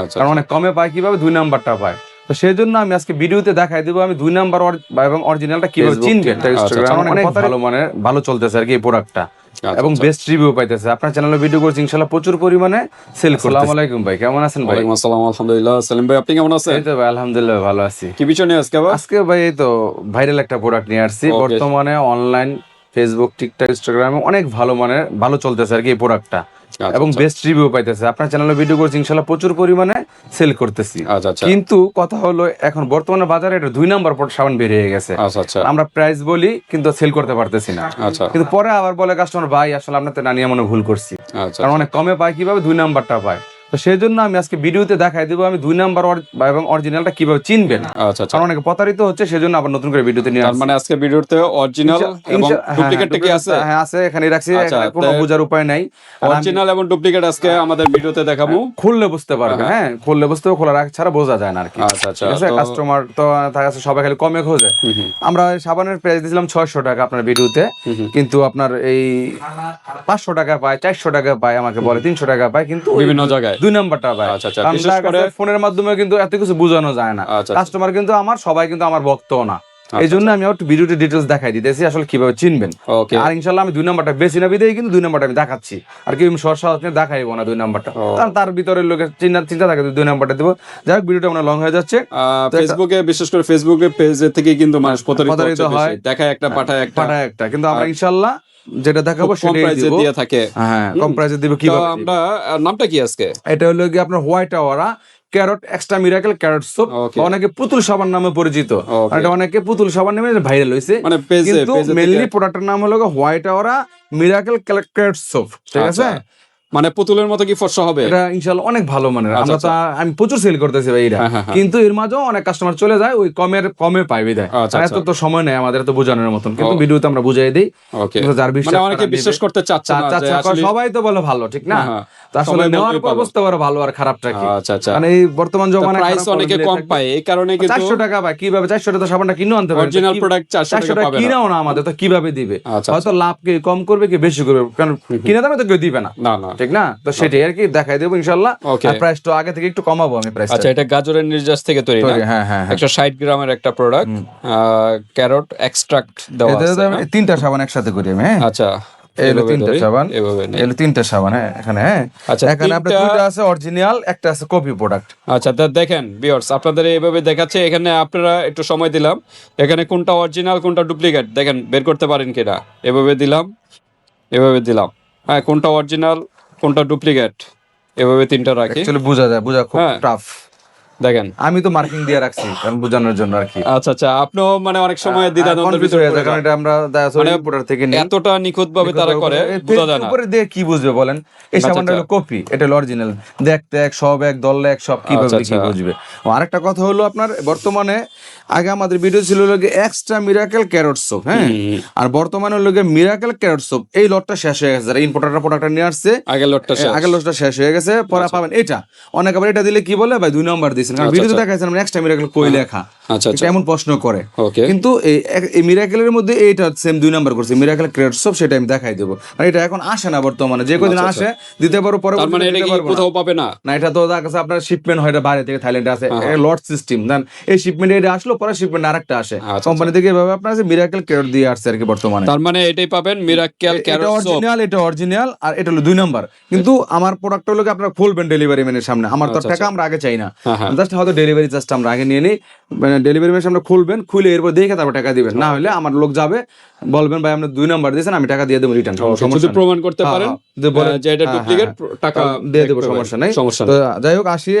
আচ্ছা কারণ অনেক কমে পায় কীভাবে? দুই নাম্বারটা পায়। তো সেই জন্য আমি আজকে ভিডিওতে দেখাই দেবো আমি দুই নাম্বার এবং অরিজিনালটা কীভাবে চিনবেন। কারণ অনেক ভালো মানে ভালো চলতেছে আর কি এই প্রোডাক্টটা আচ্ছা, এবং আচ্ছা। বেস্ট রিভিউ পাইতেছে। আপনার চ্যানেলে ভিডিও করছি ইনশাল্লাহ প্রচুর পরিমাণে সেল করতে আসসালামু আলাইকুম ভাই কেমন আছেন ভাই? ওয়ালাইকুম আসসালাম আলহামদুলিল্লাহ। সেলিম ভাই আপনি কেমন আছেন? এই তো ভাই আলহামদুলিল্লাহ ভালো আছি। কি বিষয় নিয়ে আজকে আজকে ভাই এই তো ভাইরাল একটা প্রোডাক্ট নিয়ে আসছি। বর্তমানে অনলাইন ফেসবুক টিকটক ইনস্টাগ্রামে অনেক ভালো মানের ভালো চলতেছে আর কি এই প্রোডাক্টটা আচ্ছা, এবং আচ্ছা। বেস্ট রিভিউ পাইতেছে। আপনার চ্যানেলে ভিডিও করছি ইনশাল্লাহ প্রচুর পরিমাণে সেল করতেছি। আচ্ছা আচ্ছা। কিন্তু কথা হলো এখন বর্তমানে বাজারে এটা দুই নাম্বার পর সাবান বেরিয়ে গেছে। আচ্ছা আচ্ছা। আমরা প্রাইস বলি কিন্তু সেল করতে পারতেছি না। আচ্ছা। কিন্তু পরে আবার বলে কাস্টমার ভাই আসলে আপনার তো নানিয়া মনে ভুল করছি। আচ্ছা কারণ অনেক কমে পায় কীভাবে দুই নাম্বারটা পায়? তো সেই জন্য আমি আজকে ভিডিওতে দেখাই দেবো আমি দুই নাম্বার এবং অরিজিনালটা কীভাবে চিনবেন। আচ্ছা আচ্ছা। কারণ অনেকে প্রতারিত হচ্ছে সেজন্য আবার নতুন করে ভিডিওতে নিয়ে মানে আজকে ভিডিওতে অরিজিনাল এবং হ্যাঁ, ডুপ্লিকেটটা কি হ্যাঁ, আছে? হ্যাঁ আছে এখানে রাখছি আচ্ছা, কোনো বোঝার উপায় নাই। অরিজিনাল এবং ডুপ্লিকেট আজকে আমাদের ভিডিওতে দেখাবো। খুললে বুঝতে পারবে হ্যাঁ খুললে বুঝতে খোলা রাখ ছাড়া বোঝা যায় না আর কি। আচ্ছা আচ্ছা আছে? কাস্টমার তো থাকে আছে সবাই খালি কমে খোঁজে। আমরা সাবানের প্রাইস দিয়েছিলাম ছয়শো টাকা আপনার ভিডিওতে। কিন্তু আপনার এই পাঁচশো টাকা পায় চারশো টাকা পায় আমাকে বলে তিনশো টাকা পায় কিন্তু বিভিন্ন জায়গায়। দুই নাম্বারটা ভাই। আচ্ছা, আচ্ছা, ফোনের মাধ্যমে কিন্তু এত কিছু বোঝানো যায় না। আচ্ছা, আচ্ছা। কাস্টমার কিন্তু আমার সবাই কিন্তু আমার ভক্তও না। এই জন্য আমি একটু ভিডিওতে ডিটেলস দেখাই দিতেছি আসলে কীভাবে চিনবেন। ওকে আর ইনশাল্লাহ আমি দুই নাম্বারটা বেশি না বিদেই কিন্তু দুই নাম্বারটা আমি দেখাচ্ছি। আর কি আমি সরসা দেখাইবো না দুই নাম্বারটা। কারণ তার ভিতরে লোকের চিন্তা চিন্তা থাকে দুই নাম্বারটা দিব। যাই হোক ভিডিওটা মনে লং হয়ে যাচ্ছে। ফেসবুকে বিশেষ করে ফেসবুকে পেজে থেকে কিন্তু মানুষ প্রতারিত হয়। দেখায় একটা পাঠায় একটা। পাঠায় একটা। কিন্তু আমরা ইনশাল্লাহ যেটা দেখাবো সেটাই প্রাইসে দিয়ে থাকে। হ্যাঁ কম প্রাইসে দিব দিব? আমরা নামটা কি আজকে? এটা হলো কি আপনার white aura carrot extra miracle carrot soap অনেকে পুতুল সাবান নামে পরিচিত। এটা অনেকে পুতুল সাবান নামে ভাইরাল হয়েছে মানে কিন্তু মেনলি প্রোডাক্টের নাম হলো white aura miracle carrot soap ঠিক আছে? আচ্ছা। মানে পুতুলের মতো কি ফর্সা হবে? এটা ইনশাল্লাহ অনেক ভালো আচ্ছা, আমরা তো আমি প্রচুর সেল করতেছি ভাই এটা। হ্যাঁ, হ্যাঁ, হ্যাঁ। কিন্তু এর মাঝেও অনেক কাস্টমার চলে যায় ওই কমের কমে পায় বিদায় আচ্ছা, এত আচ্ছা। তো সময় নেই আমাদের তো বোঝানোর মতন। কিন্তু ভিডিওতে আমরা বুঝাই দেই। যার বিশ্বাস মানে অনেকে বিশ্বাস করতে চাচ্ছে না সবাই তো বলে ভালো ঠিক না। আসলে নেওয়ার পর ভালো। বুঝতে পারো ভালো আর খারাপটা কি? আচ্ছা আচ্ছা। মানে এই বর্তমান জমানায় প্রাইস অনেকে কম পায় এই কারণে কিন্তু চারশো টাকা পায় কীভাবে? চারশো টাকা তো সাবানটা কিনে আনতে পারে অরিজিনাল প্রোডাক্ট চারশো চারশো টাকা টাকা পাবে কিনাও না আমাদের তো কীভাবে দিবে? আচ্ছা, হয়তো লাভ কি কম করবে কি বেশি করবে? কারণ কিনে দামে তো কেউ দিবে না। না না। ঠিক না? তো সেটাই আর কি দেখাই দেবো ইনশাল্লাহ. আর প্রাইসটা আগে থেকে একটু কমাবো আমি প্রাইসটা আচ্ছা এটা গাজরের নির্যাস থেকে তৈরি হ্যাঁ হ্যাঁ হ্যাঁ। একশো ষাট গ্রামের একটা প্রোডাক্ট ক্যারট এক্সট্রাক্ট দেওয়া আছে তিনটা সাবান একসাথে করি আমি হ্যাঁ। আচ্ছা এই তিনটা সাবান। এভাবে তিনটা সাবান হ্যাঁ এখানে হ্যাঁ। আচ্ছা, এখানে আপনার তিনটা- আছে অরিজিনাল একটা আছে কপি প্রোডাক্ট আচ্ছা তা দেখেন আপনাদের এইভাবে দেখাচ্ছে এখানে আপনারা একটু সময় দিলাম। এখানে কোনটা অরিজিনাল কোনটা ডুপ্লিকেট দেখেন বের করতে পারেন কিনা? এভাবে দিলাম এভাবে দিলাম। হ্যাঁ কোনটা অরিজিনাল কোনটা ডুপ্লিকেট? এভাবে তিনটা রাখি। অ্যাকচুয়ালি বোঝা যায় বোঝা খুব হ্যাঁ। টাফ দেখেন। আমি তো মার্কিং দিয়ে রাখছি কারণ বোঝানোর জন্য আর কি। আচ্ছা আচ্ছা আপনিও মানে অনেক সময় দ্বিধাদ্বন্দ্বের কনফিউজ ভিতরে হয়ে যায় পড়ে কারণ যান। এটা আমরা মানে রিপোর্টার থেকে নিই এতটা নিখুঁত ভাবে তারা করে বোঝা যায় না। উপরে দিয়ে কি বুঝবে বলেন? এই আচ্ছা, হলো কপি এটা হলো অরিজিনাল দেখতে এক সব এক দল এক সব কীভাবে আচ্ছা, কি আচ্ছা। বুঝবে। ও, আরেকটা কথা হলো আপনার বর্তমানে আগে আমাদের ভিডিও ছিল হলো এক্সট্রা মিরাকেল ক্যারট সোপ হ্যাঁ? আর বর্তমানে হলো মিরাকেল ক্যারট সোপ এই লটটা শেষ হয়ে গেছে। যারা ইম্পোর্টারটা প্রোডাক্টটা নিয়ে আসছে আগের লটটা শেষ। আগের লটটা শেষ হয়ে গেছে পরে পাবেন এটা। অনেক আবার এটা দিলে কি বলে? ভাই দুই নাম্বার দিয়েছেন কারণ আচ্ছা, ভিডিওতে আচ্ছা। দেখাইছেন এক্সট্রা মিরাকেল কই লেখা? আচ্ছা আচ্ছা। এমন প্রশ্ন করে। কিন্তু এই মিরাকেলের মধ্যে এইটা সেম দুই নাম্বার করছে। মিরাকেল ক্রেড সব সেটা আমি দেখাই দেবো। আর এটা এখন আসে না বর্তমানে। যে কদিন আসে দিতে পারো পরে আচ্ছা, মানে এটা কি কোথাও পাবে না? না এটা তো আপনার শিপমেন্ট হয় এটা বাইরে থেকে থাইল্যান্ডে আসে। হ্যাঁ, লট সিস্টেম দেন এই শিপমেন্ট এটা আসলো পরে শিপমেন্ট আরেকটা আসে। আচ্ছা, কোম্পানি থেকে এভাবে আপনার মিরাকেল ক্যারট দিয়ে আসছে আর কি বর্তমানে। তার মানে এটাই পাবেন মিরাকেল এটা ক্যারট অরিজিনাল এটা অরিজিনাল আর এটা হলো দুই নাম্বার কিন্তু আমার প্রোডাক্ট হলো আপনার খুলবেন ডেলিভারি ম্যানের সামনে। আমার তো আচ্ছা, টাকা আমরা আগে চাই না। হ্যাঁ, হ্যাঁ। জাস্ট হয়তো ডেলিভারি জাস্ট আমরা আগে নিয়ে নিই। মানে ডেলিভারি ম্যানের সামনে খুলবেন খুলে এরপর দেখে তারপর টাকা দিবেন। না হলে আমার লোক যাবে বলবেন ভাই আপনি দুই নাম্বার দিয়েছেন আমি টাকা দিয়ে দেবো রিটার্ন যদি প্রমাণ করতে হ্যাঁ, পারেন? হ্যাঁ, আহ, যে এটা হ্যাঁ, ডুপ্লিকেট হ্যাঁ, টাকা দিয়ে দেবো সমস্যা নাই। সমস্যা তো যাই হোক আসি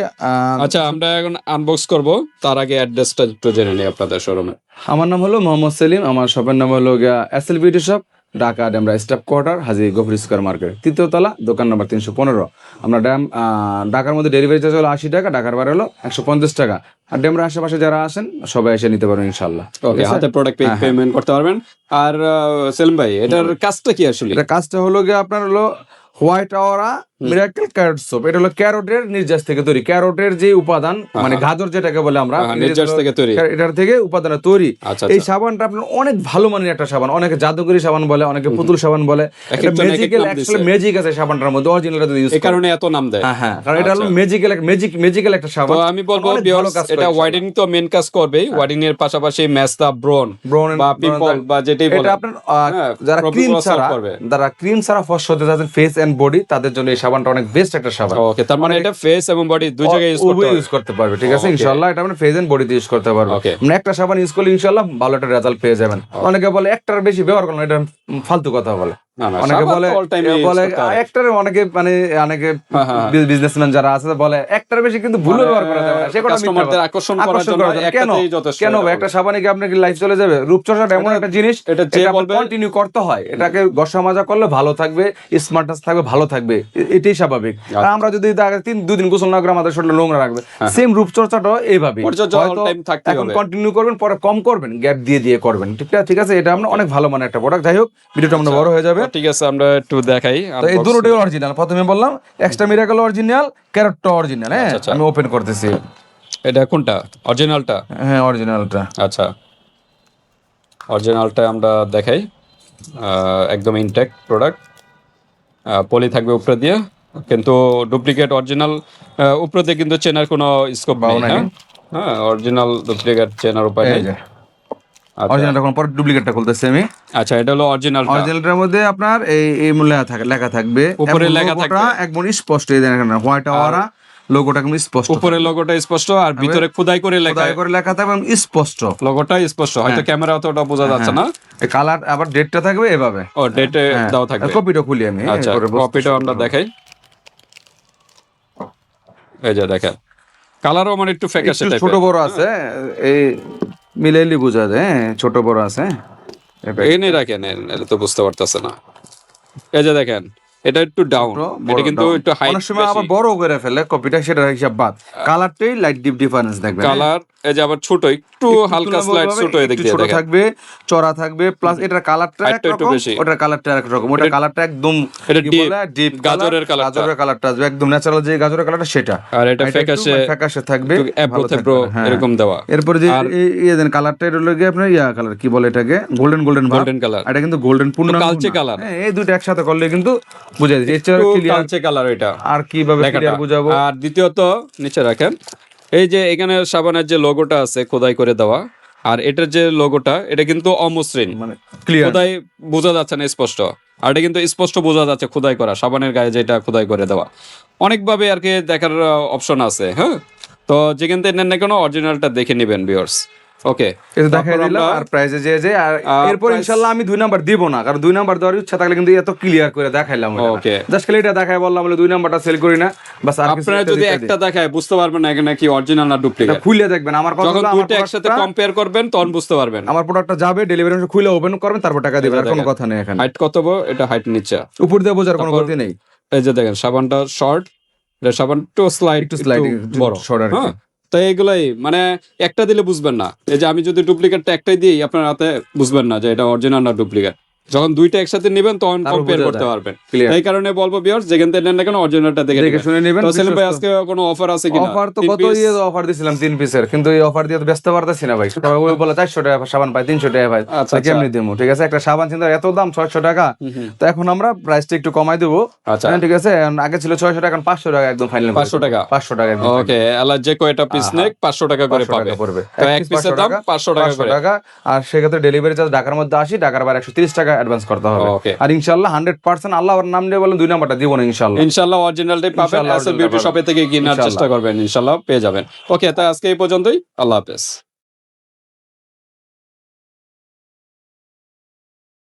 আচ্ছা আমরা এখন আনবক্স করব। তার আগে অ্যাড্রেসটা একটু জেনে নিই আপনাদের শোরুমে আমার নাম হলো মোহাম্মদ সেলিম আমার শপের নাম হলো S L beauty shop Dhaka Demra staff quarter Haji Gafori square market. তৃতীয় তলা দোকান নম্বর তিনশো পনেরো। আমরা ড্যাম ঢাকার মধ্যে ডেলিভারি চার্জ হলো আশি টাকা ঢাকার বার হলো একশো পঞ্চাশ টাকা। আর ডেমরা আশেপাশে যারা আসেন সবাই এসে নিতে পারবেন ইনশাল্লাহ ওকে হাতে প্রোডাক্ট হ্যাঁ, পেমেন্ট করতে পারবেন। আর সেলিম ভাই এটার কাজটা কি আসলে? এটা কাজটা হলো গিয়ে আপনার হলো white aura miracle carrot soap এটা হলো ক্যারোটের নির্যাস থেকে তৈরি। ক্যারোটের যে উপাদান মানে গাজর যেটাকে বলে আমরা হ্যাঁ, নির্যাস থেকে তৈরি। এটার থেকে উপাদান তৈরি। আচ্ছা এই আচ্ছা সাবানটা আপনার অনেক ভালো মানের একটা সাবান অনেকে জাদুকরি সাবান বলে অনেকে পুতুল সাবান বলে। Magical actually. ম্যাজিক আছে সাবানটার মধ্যে অরিজিনালটা ইউজ এই কারণে এত নাম দেয়। হ্যাঁ হ্যাঁ কারণ এটা হলো আচ্ছা। ম্যাজিক্যাল ম্যাজিক ম্যাজিক্যাল একটা তো সাবান। আমি বলব এটা সাবান। ওয়াইডিং তো মেন কাজ করবে ওয়াইডিং এর পাশাপাশি মেস্তা ব্রন বা পিম্পল বা যেটাই এটা আপনার হ্যাঁ, যারা ক্রিম ছাড়া। যারা ক্রিম ছাড়া যাচ্ছেন ফেস এন্ড বডি তাদের জন্য এই সাবানটা অনেক বেস্ট একটা সাবান। ওকে তার মানে এটা ফেস এবং বডি দুই জায়গায় ইউজ করতে ইউজ করতে পারবে ঠিক আছে. ইনশাআল্লাহ এটা মানে ফেস এন্ড বডিতে ইউজ করতে পারবে. মানে একটা সাবান ইউজ করলে ইনশাআল্লাহ ভালো একটা রেজাল্ট পেয়ে যাবেন। অনেকে বলে একটার বেশি ব্যবহার করলে এটা ফালতু কথা বলে। অনেকে বলে বলে একটার অনেকে মানে অনেকে হ্যাঁ, হ্যাঁ। বিজনেসম্যান যারা আছে বলে একটার বেশি কিন্তু ভুল ব্যবহার করা যাবে সে কাস্টমারদের আকর্ষণ করার জন্য একটাতেই যথেষ্ট কেন? একটা সাবানে কি আপনার লাইফ চলে যাবে? রূপচর্চাটা এমন একটা জিনিস এটা যে বলবে- কন্টিনিউ করতে হয়। এটাকে মাজা করলে ভালো থাকবে স্মার্টনেস থাকবে ভালো থাকবে। এটাই স্বাভাবিক। আচ্ছা। আর আমরা যদি তিন দুদিন গোসল না করে আমাদের শরীরে নোংরা রাখবে সেম রূপচর্চাটাও এইভাবে হ্যাঁ, time থাকতেই এখন। কন্টিনিউ করবেন পরে কম করবেন গ্যাপ দিয়ে দিয়ে করবেন। ঠিক আছে ঠিক আছে? এটা আমরা অনেক ভালো মানে একটা প্রোডাক্ট যাই হোক ভিডিওটা আমরা বড় হয়ে যাবে। ঠিক আছে আমরা একটু দেখাই তো এই দুটোই অরিজিনাল প্রথমে বললাম এক্সট্রা মিরাকল অরিজিনাল ক্যারটটা অরিজিনাল হ্যাঁ? আচ্ছা, আচ্ছা। আমি ওপেন করতেছি। এটা কোনটা? অরিজিনালটা হ্যাঁ অরিজিনালটা আচ্ছা। অরিজিনালটা আমরা দেখাই। একদম ইনটেক প্রোডাক্ট পলি থাকবে উপরে দিয়ে কিন্তু ডুপ্লিকেট অরিজিনাল উপরে দিয়ে কিন্তু চেনার কোনো স্কোপ নেই পাওনা হ্যাঁ? হ্যাঁ অরিজিনাল ডুপ্লিকেট চেনার উপায় নেই। অরিজিনালটা কোন পরে ডুপ্লিকেটটা খুলতেছি আমি। আচ্ছা এটা হলো অরিজিনালটা অরিজিনালটার মধ্যে আপনার এই এই মূল্য থাকে লেখা থাকবে। উপরে লেখা থাকবে। একদম স্পষ্ট এই দেখেন হোয়াইট আওয়ারা লোগোটা একদম স্পষ্ট। উপরে লোগোটা স্পষ্ট আর ভিতরে খোদাই করে লেখা খোদাই করে লেখা থাকবে স্পষ্ট। লোগোটা স্পষ্ট। হয়তো হ্যাঁ। ক্যামেরা অতটা বোঝা যাচ্ছে না। কালার আবার ডেটটা থাকবে এভাবে। ও ডেটে হ্যাঁ, দাও থাকবে। কপিটা খুলি আমি হ্যাঁ, আচ্ছা কপিটা আমরা দেখাই। এই যে দেখেন। কালারও আমার একটু ফ্যাকাশে টাইপের ছোট বড় আছে এই মিলাইলি বুঝা যায় হ্যাঁ, ছোট বড় আছে এনে রাখেন এটা তো বুঝতে পারতেছে না। এই যে দেখেন এটা একটু ডাউন এটা কিন্তু একটু হাইট অনেক সময় আবার বড় করে ফেলে কপিটা সেটা হিসাব বাদ। কালারটাই লাইট ডিপ ডিফারেন্স দেখবেন। কালার এই যে আবার ছোট একটু হালকা স্লাইড ছোট এদিক একটু দিয়ে ছোট থাকবে চড়া থাকবে প্লাস এটার কালারটা একটু বেশি। ওটার কালারটা এক রকম ওটার কালারটা একদম এটা ডিপ গাজরের colourটা। গাজরের কালারটা আসবে। একদম ন্যাচারাল যে গাজরের কালারটা সেটা। আর এটা ফ্যাকাশে ফ্যাকাশে থাকবে থাকবে, হ্যাঁ। এরকম দেওয়া। এরপরে যে এই- ইয়ে দেন কালারটা এটা হলো গিয়ে আপনার ইয়া কালার কি বলে এটাকে? গোল্ডেন গোল্ডেন গোল্ডেন কালার এটা কিন্তু গোল্ডেন পূর্ণ কালচে colour। হ্যাঁ এই দুটো একসাথে করলে কিন্তু দিচ্ছে। কালচে কালার এটা। আর কীভাবে বুঝাবো? আর দ্বিতীয়ত নিচে রাখেন এই যে এখানে সাবানের যে লোগোটা আছে খোদাই করে দেওয়া আর এটার যে লোগোটা এটা কিন্তু অমসৃণ। মানে ক্লিয়ার খোদাই বোঝা যাচ্ছে না স্পষ্ট। আর এটা কিন্তু স্পষ্ট বোঝা যাচ্ছে খোদাই করা সাবানের গায়ে যেটা খোদাই করে দেওয়া। অনেকভাবে আর কি দেখার অপশন আছে হ্যাঁ? তো যেখান থেকে নেন না কেন অরিজিনালটা দেখে নেবেন ভিউয়ার্স ওকে এটা দেখাই দিলাম আর যে যে আর আর এরপর ইনশাআল্লাহ আমি দুই নাম্বার দিব না কারণ দুই নাম্বার দেওয়ার ইচ্ছা থাকলে কিন্তু এত ক্লিয়ার করে দেখাইলাম Okay. জাস্ট খালি এটা দেখাই বললাম বলে দুই নাম্বারটা সেল করি না বাস আপনারা যদি একটা দেখায় বুঝতে পারবেন না এখানে অরিজিনাল না। ডুপ্লিকেট খুলে দেখবেন আমার কথা যখন হলো একসাথে কম্পেয়ার করবেন তখন বুঝতে পারবেন। আমার প্রোডাক্টটা যাবে ডেলিভারি খুলে ওপেন করবেন তারপর টাকা দিবেন আর কোনো কথা নেই এখানে। হাইট কত এটা হাইট নিচে। উপর দিয়ে বোঝার কোনো নেই। এই যে দেখেন সাবানটা শর্ট সাবান একটু স্লাইড একটু স্লাইড বড়। আর কি। এগুলাই মানে একটা দিলে বুঝবেন না এই যে আমি যদি ডুপ্লিকেটটা একটাই দিই, আপনার হাতে বুঝবেন না যে এটা অরিজিনাল না ডুপ্লিকেট যখন দুইটা একসাথে নেবেন তখন কম্পেয়ার করতে পারবেন। এই কারণে বলব বিয়ার্স যেখান থেকে নেন না কেন অরিজিনালটা দেখে দেখে শুনে নেবেন তো সেলিম ভাই আজকে কোনো অফার আছে কিনা? অফার তো কত ইয়ে অফার দিছিলাম তিন পিসের কিন্তু এই অফার দিয়ে তো ব্যস্ত পারতেছি না ভাই। সবাই ওই বলে চারশো টাকা সাবান পাই তিনশো টাকা পাই আচ্ছা, তা কেমনি দেবো ঠিক আছে একটা সাবান চিন্তা এত দাম ছয়শো টাকা। তো এখন আমরা প্রাইসটা একটু কমাই দেবো। আচ্ছা। হ্যাঁ, ঠিক আছে আগে ছিল ছয়শো টাকা এখন পাঁচশো টাকা একদম ফাইনাল 500 টাকা? পাঁচশো টাকা একদম ওকে আলা যে কয়টা পিস নেক পাঁচশো টাকা করে পাবে। তো এক পিসের দাম পাঁচশো টাকা করে। আর সেক্ষেত্রে ডেলিভারি চার্জ ঢাকার মধ্যে আসি ঢাকার বাইরে একশো তিরিশ টাকা অ্যাডভান্স করতে হবে. আর ইনশাল্লাহ হান্ড্রেড পার্সেন্ট আল্লাহ নাম নিয়ে বলেন দুই নাম্বারটা দিব না ইনশাল্লাহ ইনশাল্লাহ অরিজিনালটাই পাবেন বিউটি শপে থেকে কেনার চেষ্টা করবেন ইনশাল্লাহ পেয়ে যাবেন। ওকে তাই আজকে এই পর্যন্তই আল্লাহ হাফেজ।